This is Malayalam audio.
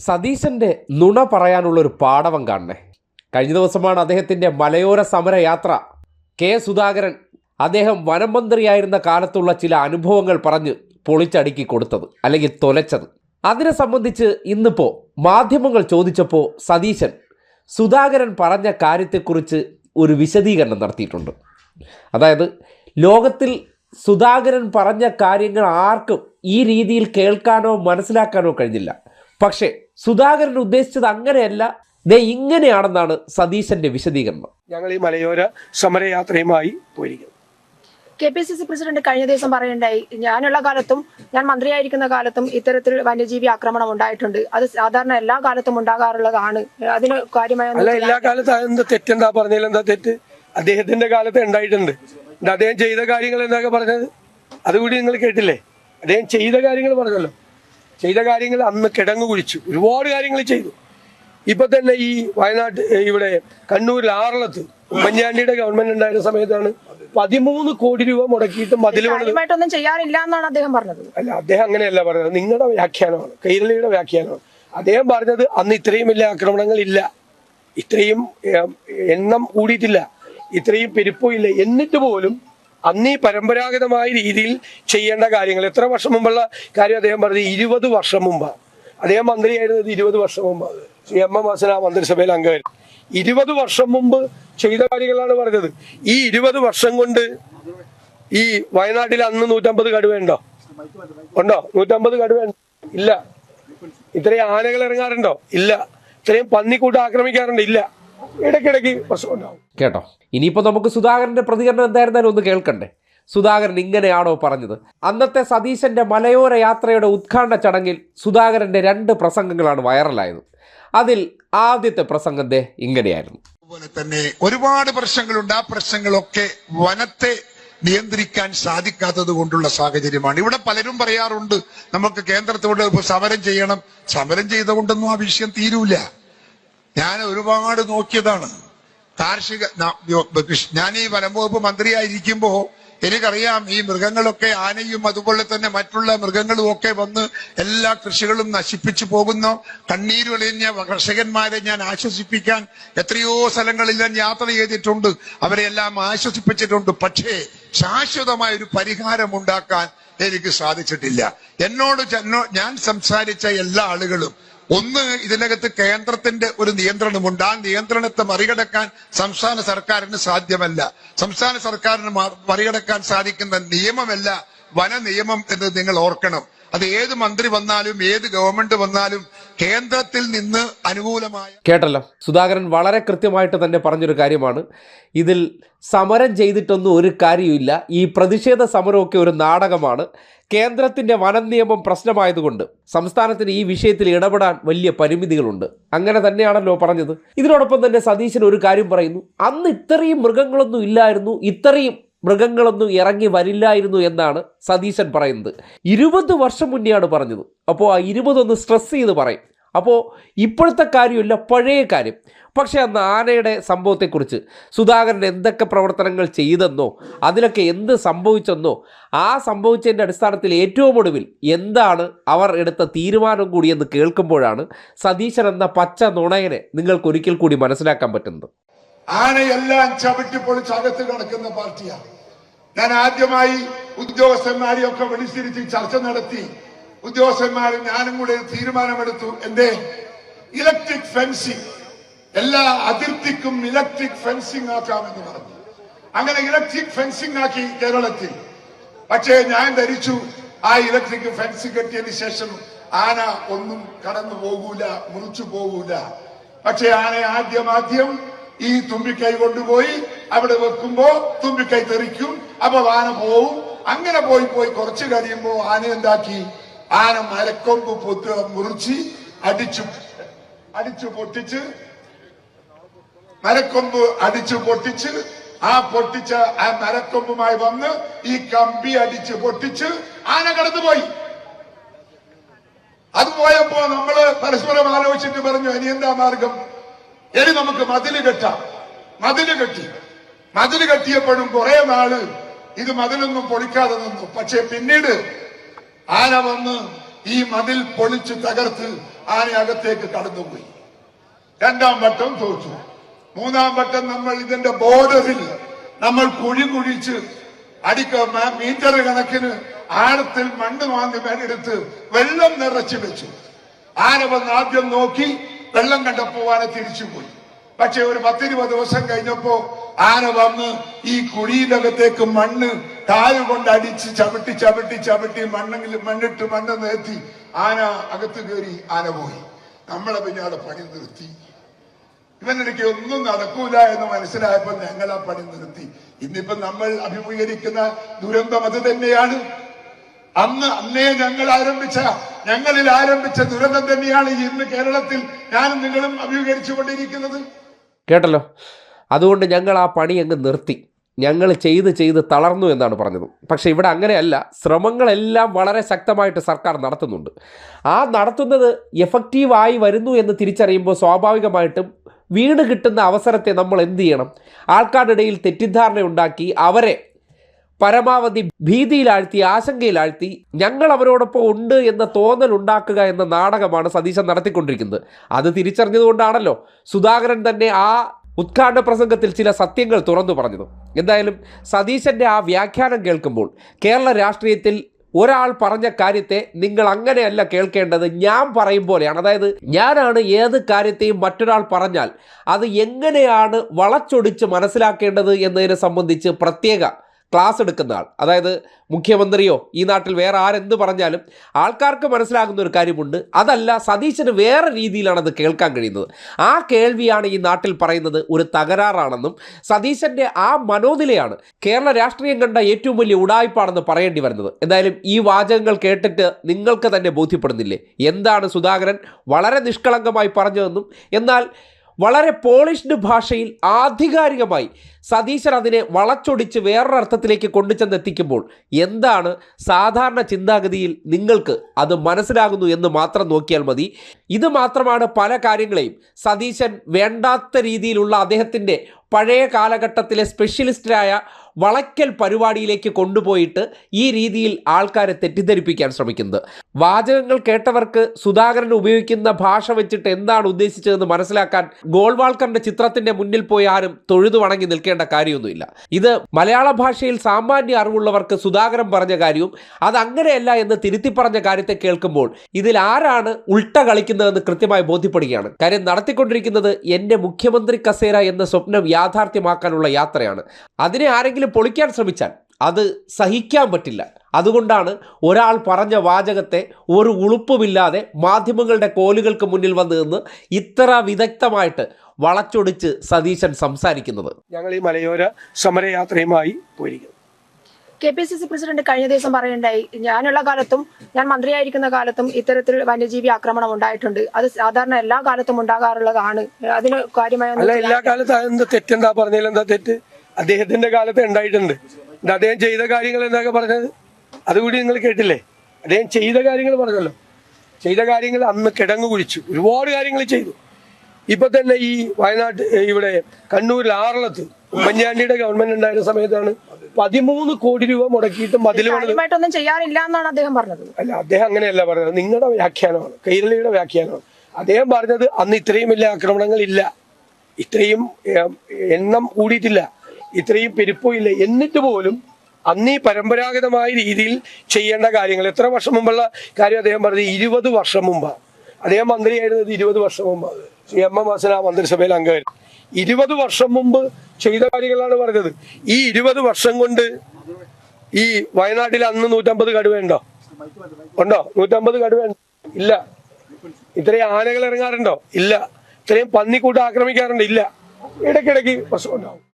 സതീശന്റെ നുണ പറയാനുള്ള ഒരു പാടവം കാണണേ. കഴിഞ്ഞ ദിവസമാണ് അദ്ദേഹത്തിന്റെ മലയോര സമരയാത്ര. കെ സുധാകരൻ അദ്ദേഹം വനം മന്ത്രിയായിരുന്ന കാലത്തുള്ള ചില അനുഭവങ്ങൾ പറഞ്ഞ് പൊളിച്ചടുക്കി കൊടുത്തത് അല്ലെങ്കിൽ തൊലച്ചത്. അതിനെ സംബന്ധിച്ച് ഇന്നിപ്പോൾ മാധ്യമങ്ങൾ ചോദിച്ചപ്പോൾ സതീശൻ സുധാകരൻ പറഞ്ഞ കാര്യത്തെക്കുറിച്ച് ഒരു വിശദീകരണം നടത്തിയിട്ടുണ്ട്. അതായത് ലോകത്തിൽ സുധാകരൻ പറഞ്ഞ കാര്യങ്ങൾ ആർക്കും ഈ രീതിയിൽ കേൾക്കാനോ മനസ്സിലാക്കാനോ കഴിഞ്ഞില്ല. പക്ഷേ സുധാകരൻ ഉദ്ദേശിച്ചത് അങ്ങനെയല്ല. ദേ ഇങ്ങനെയാണെന്നാണ് സതീശന്റെ വിശദീകരണം. ഞങ്ങൾ ഈ മലയോര സമരയാത്രയുമായി പോയിരിക്കുന്നത് K P C C president കഴിഞ്ഞ ദിവസം പറയുണ്ടായി ഞാനുള്ള കാലത്തും ഞാൻ മന്ത്രിയായിരിക്കുന്ന കാലത്തും ഇത്തരത്തിൽ വന്യജീവി ആക്രമണം ഉണ്ടായിട്ടുണ്ട്. അത് സാധാരണ എല്ലാ കാലത്തും ഉണ്ടാകാറുള്ളതാണ്. അതിന് കാര്യമായ എല്ലാ കാലത്തും എന്താ തെറ്റെന്താ പറഞ്ഞതിൽ എന്താ തെറ്റ്? അദ്ദേഹത്തിന്റെ കാലത്ത് ഉണ്ടായിട്ടുണ്ട്. അദ്ദേഹം ചെയ്ത കാര്യങ്ങൾ എന്താ പറഞ്ഞത്? അതുകൂടി നിങ്ങൾ കേട്ടില്ലേ? അദ്ദേഹം ചെയ്ത കാര്യങ്ങൾ പറഞ്ഞല്ലോ. ചെയ്ത കാര്യങ്ങൾ അന്ന് കിടങ്ങു കുഴിച്ചു. ഒരുപാട് കാര്യങ്ങൾ ചെയ്തു. ഇപ്പൊ തന്നെ ഈ വയനാട് ഇവിടെ കണ്ണൂരിൽ ആറളത്ത് ഉമ്മൻചാണ്ടിയുടെ ഗവൺമെന്റ് ഉണ്ടായിരുന്ന സമയത്താണ് പതിമൂന്ന് കോടി രൂപ മുടക്കിയിട്ട് മതിൽ പണിതൊന്നും ചെയ്യാറില്ല എന്നാണ് അദ്ദേഹം പറഞ്ഞത്. അല്ല അദ്ദേഹം അങ്ങനെയല്ല പറഞ്ഞത്. നിങ്ങളുടെ വ്യാഖ്യാനമാണ്. കൈരളിയുടെ വ്യാഖ്യാനമാണ്. അദ്ദേഹം പറഞ്ഞത് അന്ന് ഇത്രയും വലിയ ആക്രമണങ്ങൾ ഇല്ല. ഇത്രയും എണ്ണം കൂടിയിട്ടില്ല. ഇത്രയും പെരുപ്പവും ഇല്ല. എന്നിട്ട് പോലും അന്ന് ഈ പരമ്പരാഗതമായ രീതിയിൽ ചെയ്യേണ്ട കാര്യങ്ങൾ. എത്ര വർഷം മുമ്പുള്ള കാര്യം അദ്ദേഹം പറഞ്ഞത്? ഇരുപത് വർഷം മുമ്പാണ് അദ്ദേഹം മന്ത്രിയായിരുന്നത് ഇരുപത് വർഷം മുമ്പ്. ശ്രീ എം എം ഹസൻ ആ മന്ത്രിസഭയിൽ അംഗമായിരുന്നു. ഇരുപത് വർഷം മുമ്പ് ചെയ്ത കാര്യങ്ങളാണ് പറഞ്ഞത്. ഈ ഇരുപത് വർഷം കൊണ്ട് ഈ വയനാട്ടിൽ അന്ന് നൂറ്റമ്പത് കടുവയുണ്ടോ ഉണ്ടോ? നൂറ്റമ്പത് കടുവ ഇല്ല. ഇത്രയും ആനകൾ ഇറങ്ങാറുണ്ടോ? ഇല്ല. ഇത്രയും പന്നിക്കൂട്ട് ആക്രമിക്കാറുണ്ട്? ഇല്ല. ഇടയ്ക്കിടയ്ക്ക് പ്രശ്നം ഉണ്ടാവും കേട്ടോ? ഇനിയിപ്പോൾ നമുക്ക് സുധാകരന്റെ പ്രതികരണം എന്തായിരുന്നാലും ഒന്ന് കേൾക്കണ്ടേ? സുധാകരൻ ഇങ്ങനെയാണോ പറഞ്ഞത്? അന്നത്തെ സതീശന്റെ മലയോര യാത്രയുടെ ഉദ്ഘാടന ചടങ്ങിൽ സുധാകരന്റെ രണ്ട് പ്രസംഗങ്ങളാണ് വൈറലായത്. അതിൽ ആദ്യത്തെ പ്രസംഗം ദേ ഇങ്ങനെയായിരുന്നു. അതുപോലെ തന്നെ ഒരുപാട് പ്രശ്നങ്ങളുണ്ട്. ആ പ്രശ്നങ്ങളൊക്കെ വനത്തെ നിയന്ത്രിക്കാൻ സാധിക്കാത്തത് കൊണ്ടുള്ള സാഹചര്യമാണ്. ഇവിടെ പലരും പറയാറുണ്ട് നമുക്ക് കേന്ദ്രത്തോട് സമരം ചെയ്യണം. സമരം ചെയ്തുകൊണ്ടൊന്നും ആ വിഷയം തീരൂല. ഞാൻ ഒരുപാട് നോക്കിയതാണ്. കാർഷിക ഞാൻ ഈ വനം വകുപ്പ് എനിക്കറിയാം ഈ മൃഗങ്ങളൊക്കെ ആനയും അതുപോലെ തന്നെ മറ്റുള്ള മൃഗങ്ങളും ഒക്കെ വന്ന് എല്ലാ കൃഷികളും നശിപ്പിച്ചു പോകുന്നു. കണ്ണീരൊളിഞ്ഞ കർഷകന്മാരെ ഞാൻ ആശ്വസിപ്പിക്കാൻ എത്രയോ സ്ഥലങ്ങളിൽ ഞാൻ യാത്ര ചെയ്തിട്ടുണ്ട്. അവരെ എല്ലാം ആശ്വസിപ്പിച്ചിട്ടുണ്ട്. പക്ഷേ ശാശ്വതമായ ഒരു പരിഹാരം ഉണ്ടാക്കാൻ എനിക്ക് സാധിച്ചിട്ടില്ല. എന്നോട് ഞാൻ സംസാരിച്ച എല്ലാ ആളുകളും ഒന്ന് ഇതിനകത്ത് കേന്ദ്രത്തിന്റെ ഒരു നിയന്ത്രണമുണ്ട്. ആ നിയന്ത്രണത്തെ മറികടക്കാൻ സംസ്ഥാന സർക്കാരിന് സാധ്യമല്ല. സംസ്ഥാന സർക്കാരിന് മറികടക്കാൻ സാധിക്കുന്ന നിയമമല്ല വന നിയമം എന്ന് നിങ്ങൾ ഓർക്കണം. അത് ഏത് മന്ത്രി വന്നാലും ഏത് ഗവൺമെന്റ് വന്നാലും കേന്ദ്രത്തിൽ നിന്ന് അനുകൂലമായ കേട്ടല്ലോ. സുധാകരൻ വളരെ കൃത്യമായിട്ട് തന്നെ പറഞ്ഞൊരു കാര്യമാണ്. ഇതിൽ സമരം ചെയ്തിട്ടൊന്നും ഒരു കാര്യമില്ല ഈ പ്രതിഷേധ സമരമൊക്കെ ഒരു നാടകമാണ്. കേന്ദ്രത്തിന്റെ വനം നിയമം പ്രശ്നമായതുകൊണ്ട് സംസ്ഥാനത്തിന് ഈ വിഷയത്തിൽ ഇടപെടാൻ വലിയ പരിമിതികളുണ്ട്. അങ്ങനെ തന്നെയാണല്ലോ പറഞ്ഞത്. ഇതിനോടൊപ്പം തന്നെ സതീശൻ ഒരു കാര്യം പറയുന്നു. അന്ന് ഇത്രയും മൃഗങ്ങളൊന്നും ഇല്ലായിരുന്നു. ഇത്രയും മൃഗങ്ങളൊന്നും ഇറങ്ങി വരില്ലായിരുന്നു എന്നാണ് സതീശൻ പറയുന്നത്. ഇരുപത് വർഷം മുന്നെയാണ് പറഞ്ഞത്. അപ്പോൾ ആ ഇരുപതൊന്ന് സ്ട്രെസ് ചെയ്ത് പറയും. അപ്പോൾ ഇപ്പോഴത്തെ കാര്യമില്ല പഴയ കാര്യം. പക്ഷെ അന്ന് ആനയുടെ സംഭവത്തെക്കുറിച്ച് സുധാകരൻ എന്തൊക്കെ പ്രവർത്തനങ്ങൾ ചെയ്തെന്നോ അതിലൊക്കെ എന്ത് സംഭവിച്ചെന്നോ ആ സംഭവിച്ചതിന്റെ അടിസ്ഥാനത്തിൽ ഏറ്റവും ഒടുവിൽ എന്താണ് അവർ എടുത്ത തീരുമാനം കൂടിയെന്ന് കേൾക്കുമ്പോഴാണ് സതീശൻ എന്ന പച്ച നുണയനെ നിങ്ങൾക്ക് ഒരിക്കൽ കൂടി മനസ്സിലാക്കാൻ പറ്റുന്നത്. ആനയെല്ലാം ചവിട്ടി പൊളിച്ച് അകത്ത് കിടക്കുന്ന പാർട്ടിയാണ്. ഞാൻ ആദ്യമായി ഉദ്യോഗസ്ഥന്മാരെയൊക്കെ വിളിച്ചിരുത്തി ചർച്ച നടത്തി. ഉദ്യോഗസ്ഥന്മാർ ഞാനും കൂടെ തീരുമാനമെടുത്തു. എന്റെ ഇലക്ട്രിക് ഫെൻസിങ് എല്ലാ അതിർത്തിക്കും ഇലക്ട്രിക് ഫെൻസിങ് ആക്കാമെന്ന് പറഞ്ഞു. അങ്ങനെ ഇലക്ട്രിക് ഫെൻസിങ് ആക്കി കേരളത്തിൽ. പക്ഷേ ഞാൻ ധരിച്ചു. ആ ഇലക്ട്രിക് ഫെൻസ് കെട്ടിയതിന് ശേഷം ആന ഒന്നും കടന്നു പോകൂല മുറിച്ചു പോകൂല. പക്ഷേ ആന ആദ്യം ആദ്യം ഈ തുമ്പിക്കൈ കൊണ്ടുപോയി അവിടെ വെക്കുമ്പോ തുമ്പിക്കൈ തെറിക്കും അപ്പൊ ആന പോവും. അങ്ങനെ പോയി പോയി കുറച്ച് കഴിയുമ്പോ ആന എന്താക്കി? ആന മരക്കൊമ്പ് പൊത്ത് മുറിച്ച് അടിച്ചു അടിച്ചു പൊട്ടിച്ച് മരക്കൊമ്പ് അടിച്ചു പൊട്ടിച്ച് ആ പൊട്ടിച്ച ആ മരക്കൊമ്പുമായി വന്ന് ഈ കമ്പി അടിച്ച് പൊട്ടിച്ച് ആന കടന്നുപോയി. അത് പോയപ്പോ നമ്മൾ പരസ്പരം ആലോചിച്ചിട്ട് പറഞ്ഞു ഇനി എന്താ മാർഗം? ഇനി നമുക്ക് മതിൽ കെട്ടാം. മതിൽ കെട്ടി. മതിൽ കെട്ടിയപ്പോഴും കുറെ നാൾ ഇത് മതിലൊന്നും പൊളിക്കാതെ നിന്നു. പക്ഷെ പിന്നീട് ആന വന്ന് ഈ മതിൽ പൊളിച്ച് തകർത്ത് ആന അകത്തേക്ക് കടന്നുപോയി. രണ്ടാം വട്ടം തോറ്റു. മൂന്നാം വട്ടം നമ്മൾ ഇതിന്റെ ബോർഡറിൽ നമ്മൾ കുഴി കുഴിച്ച് അടിക്ക മീറ്റർ കണക്കിന് ആഴത്തിൽ മണ്ണ് വാങ്ങി മേലെടുത്ത് വെള്ളം നിറച്ചു വെച്ചു. ആന വന്ന് ആദ്യം നോക്കി വെള്ളം കണ്ടപ്പോ ആന തിരിച്ചുപോയി പക്ഷെ ഒരു പത്തിരുപത് ദിവസം കഴിഞ്ഞപ്പോ ആന വന്ന് ഈ കുഴിയിലകത്തേക്ക് മണ്ണ് കാൽ കൊണ്ട് അടിച്ച് ചവിട്ടി ചവിട്ടി ചവിട്ടി മണ്ണെങ്കിൽ മണ്ണിട്ട് മണ്ണ് നേത്തി ആന അകത്ത് കയറി ആന പോയി. നമ്മളെ പിന്നെ അവിടെ പണി നിർത്തി. ഇവനിടയ്ക്ക് ഒന്നും നടക്കൂല എന്ന് മനസ്സിലായപ്പോൾ ഞങ്ങൾ ആ പണി നിർത്തി. ഇന്നിപ്പോ നമ്മൾ അഭിമുഖീകരിക്കുന്ന ദുരന്തം അത് തന്നെയാണ്. അന്ന് അന്നേ ഞങ്ങൾ ആരംഭിച്ച ഞങ്ങളിൽ ആരംഭിച്ച ദുരന്തം തന്നെയാണ് ഇന്ന് കേരളത്തിൽ ഞാനും നിങ്ങളും അഭിമുഖീകരിച്ചു കൊണ്ടിരിക്കുന്നത്. കേട്ടല്ലോ? അതുകൊണ്ട് ഞങ്ങൾ ആ പണി അങ്ങ് നിർത്തി. ഞങ്ങൾ ചെയ്ത് ചെയ്ത് തളർന്നു എന്നാണ് പറഞ്ഞത്. പക്ഷെ ഇവിടെ അങ്ങനെയല്ല. ശ്രമങ്ങളെല്ലാം വളരെ ശക്തമായിട്ട് സർക്കാർ നടത്തുന്നുണ്ട്. ആ നടത്തുന്നത് എഫക്റ്റീവായി വരുന്നു എന്ന് തിരിച്ചറിയുമ്പോൾ സ്വാഭാവികമായിട്ടും വീണ് കിട്ടുന്ന അവസരത്തെ നമ്മൾ എന്ത് ചെയ്യണം? ആൾക്കാരുടെ ഇടയിൽ തെറ്റിദ്ധാരണ ഉണ്ടാക്കി അവരെ പരമാവധി ഭീതിയിലാഴ്ത്തി ആശങ്കയിലാഴ്ത്തി ഞങ്ങൾ അവരോടൊപ്പം ഉണ്ട് എന്ന തോന്നൽ ഉണ്ടാക്കുക എന്ന നാടകമാണ് സതീശൻ നടത്തിക്കൊണ്ടിരിക്കുന്നത്. അത് തിരിച്ചറിഞ്ഞതുകൊണ്ടാണല്ലോ സുധാകരൻ തന്നെ ആ ഉദ്ഘാടന പ്രസംഗത്തിൽ ചില സത്യങ്ങൾ തുറന്നു പറഞ്ഞത്. എന്തായാലും സതീശന്റെ ആ വ്യാഖ്യാനം കേൾക്കുമ്പോൾ കേരള രാഷ്ട്രീയത്തിൽ ഒരാൾ പറഞ്ഞ കാര്യത്തെ നിങ്ങൾ അങ്ങനെയല്ല കേൾക്കേണ്ടത് ഞാൻ പറയും പോലെയാണ്. അതായത് ഞാനാണ് ഏത് കാര്യത്തെയും മറ്റൊരാൾ പറഞ്ഞാൽ അത് എങ്ങനെയാണ് വളച്ചൊടിച്ച് മനസ്സിലാക്കേണ്ടത് എന്നതിനെ സംബന്ധിച്ച് പ്രത്യേക ക്ലാസ് എടുക്കുന്ന ആൾ. അതായത് മുഖ്യമന്ത്രിയോ ഈ നാട്ടിൽ വേറെ ആരെന്ത് പറഞ്ഞാലും ആൾക്കാർക്ക് മനസ്സിലാകുന്ന ഒരു കാര്യമുണ്ട്. അതല്ല സതീശന് വേറെ രീതിയിലാണ് അത് കേൾക്കാൻ കഴിയുന്നത്. ആ കേൾവിയാണ് ഈ നാട്ടിൽ പറയുന്നത് ഒരു തകരാറാണെന്നും സതീശന്റെ ആ മനോനിലയാണ് കേരള രാഷ്ട്രീയം കണ്ട ഏറ്റവും വലിയ ഉടായ്പാണെന്ന് പറയേണ്ടി വരുന്നത്. എന്തായാലും ഈ വാചകങ്ങൾ കേട്ടിട്ട് നിങ്ങൾക്ക് തന്നെ ബോധ്യപ്പെടുന്നില്ലേ? എന്താണ് സുധാകരൻ വളരെ നിഷ്കളങ്കമായി പറഞ്ഞതെന്നും എന്നാൽ വളരെ പോളിഷ്ഡ് ഭാഷയിൽ ആധികാരികമായി സതീശൻ അതിനെ വളച്ചൊടിച്ച് വേറൊരർത്ഥത്തിലേക്ക് കൊണ്ടുചെന്നെത്തിക്കുമ്പോൾ എന്താണ് സാധാരണ ചിന്താഗതിയിൽ നിങ്ങൾക്ക് അത് മനസ്സിലാകുന്നു എന്ന് മാത്രം നോക്കിയാൽ മതി. ഇത് മാത്രമാണ് പല കാര്യങ്ങളെയും സതീശൻ വേണ്ടാത്ത രീതിയിലുള്ള അദ്ദേഹത്തിന്റെ പഴയ കാലഘട്ടത്തിലെ സ്പെഷ്യലിസ്റ്റായ വളയ്ക്കൽ പരിപാടിയിലേക്ക് കൊണ്ടുപോയിട്ട് ഈ രീതിയിൽ ആൾക്കാരെ തെറ്റിദ്ധരിപ്പിക്കാൻ ശ്രമിക്കുന്നത്. വാചകങ്ങൾ കേട്ടവർക്ക് സുധാകരൻ ഉപയോഗിക്കുന്ന ഭാഷ വെച്ചിട്ട് എന്താണ് ഉദ്ദേശിച്ചതെന്ന് മനസ്സിലാക്കാൻ ഗോൾവാൾക്കറിന്റെ ചിത്രത്തിന്റെ മുന്നിൽ പോയി ആരും തൊഴുതു വണങ്ങി നിൽക്കേണ്ട കാര്യമൊന്നുമില്ല. ഇത് മലയാള ഭാഷയിൽ സാമാന്യ അറിവുള്ളവർക്ക് സുധാകരൻ പറഞ്ഞ കാര്യവും അത് അങ്ങനെയല്ല എന്ന് തിരുത്തി പറഞ്ഞ കാര്യത്തെ കേൾക്കുമ്പോൾ ഇതിൽ ആരാണ് ഉൾട്ട കളിക്കുന്നതെന്ന് കൃത്യമായി ബോധ്യപ്പെടുകയാണ്. കാര്യം നടത്തിക്കൊണ്ടിരിക്കുന്നത് എന്റെ മുഖ്യമന്ത്രി കസേര എന്ന സ്വപ്നം യാഥാർത്ഥ്യമാക്കാനുള്ള യാത്രയാണ്. അതിനെ ആരെങ്കിലും പൊളിക്കാൻ ശ്രമിച്ചാൽ അത് സഹിക്കാൻ പറ്റില്ല. അതുകൊണ്ടാണ് ഒരാൾ പറഞ്ഞ വാചകത്തെ ഒരു ഉളുപ്പുമില്ലാതെ മാധ്യമങ്ങളുടെ കോലുകൾക്ക് മുന്നിൽ വന്ന് നിന്ന് ഇത്ര വിദഗ്ധമായിട്ട് വളച്ചൊടിച്ച് സതീശൻ സംസാരിക്കുന്നത്. ഞങ്ങൾ ഈ മലയോര സമരയാത്രയുമായി പോയിരിക്കുന്നു. K P C C president കഴിഞ്ഞ ദിവസം പറയുണ്ടായി ഞാനുള്ള കാലത്തും ഞാൻ മന്ത്രിയായിരിക്കുന്ന കാലത്തും ഇത്തരത്തിൽ വന്യജീവി ആക്രമണം ഉണ്ടായിട്ടുണ്ട്. അത് സാധാരണ എല്ലാ കാലത്തും ഉണ്ടാകാറുള്ളതാണ്. അതിന് കാര്യമായ എല്ലാ കാലത്തും എന്താ തെറ്റെന്താ പറഞ്ഞതിൽ എന്താ തെറ്റ്? അദ്ദേഹത്തിന്റെ കാലത്ത് ഉണ്ടായിട്ടുണ്ട്. എന്താ അദ്ദേഹം ചെയ്ത കാര്യങ്ങൾ എന്നൊക്കെ പറഞ്ഞത്? അതുകൂടി നിങ്ങൾ കേട്ടില്ലേ? അദ്ദേഹം ചെയ്ത കാര്യങ്ങൾ പറഞ്ഞല്ലോ. ചെയ്ത കാര്യങ്ങൾ അന്ന് കിടങ്ങു കുഴിച്ചു. ഒരുപാട് കാര്യങ്ങൾ ചെയ്തു. ഇപ്പൊ തന്നെ ഈ വയനാട്ട് ഇവിടെ കണ്ണൂരിൽ ആറളത്ത് ഉമ്മൻചാണ്ടിയുടെ ഗവൺമെന്റ് ഉണ്ടായിരുന്ന സമയത്താണ് പതിമൂന്ന് കോടി രൂപ മുടക്കിയിട്ട് മതിൽ പണിത് ചെയ്യാറില്ല എന്നാണ് അദ്ദേഹം പറഞ്ഞത്. അല്ല അദ്ദേഹം അങ്ങനെയല്ല പറഞ്ഞത്. നിങ്ങളുടെ വ്യാഖ്യാനമാണ്. കൈരളിയുടെ വ്യാഖ്യാനമാണ്. അദ്ദേഹം പറഞ്ഞത് അന്ന് ഇത്രയും വലിയ ആക്രമണങ്ങൾ ഇല്ല. ഇത്രയും എണ്ണം കൂടിയിട്ടില്ല. ഇത്രയും പെരുപ്പവും ഇല്ല എന്നിട്ട് പോലും അന്ന് ഈ പരമ്പരാഗതമായ രീതിയിൽ ചെയ്യേണ്ട കാര്യങ്ങൾ. എത്ര വർഷം മുമ്പുള്ള കാര്യം അദ്ദേഹം പറഞ്ഞത് ഇരുപത് വർഷം മുമ്പാണ് അദ്ദേഹം മന്ത്രിയായിരുന്നത് ഇരുപത് വർഷം മുമ്പ്. ശ്രീ എം എം ഹസന മന്ത്രിസഭയിൽ അംഗമായിരുന്നു. ഇരുപത് വർഷം മുമ്പ് ചെയ്ത കാര്യങ്ങളാണ് പറഞ്ഞത്. ഈ ഇരുപത് വർഷം കൊണ്ട് ഈ വയനാട്ടിൽ അന്ന് നൂറ്റമ്പത് കടുവയുണ്ടോ ഉണ്ടോ? നൂറ്റമ്പത് കടുവ ഇല്ല. ഇത്രയും ആനകൾ ഇറങ്ങാറുണ്ടോ? ഇല്ല. ഇത്രയും പന്നിക്കൂട്ടം ആക്രമിക്കാറുണ്ടോ? ഇല്ല. ഇടയ്ക്കിടയ്ക്ക് പ്രശ്നം ഉണ്ടാവും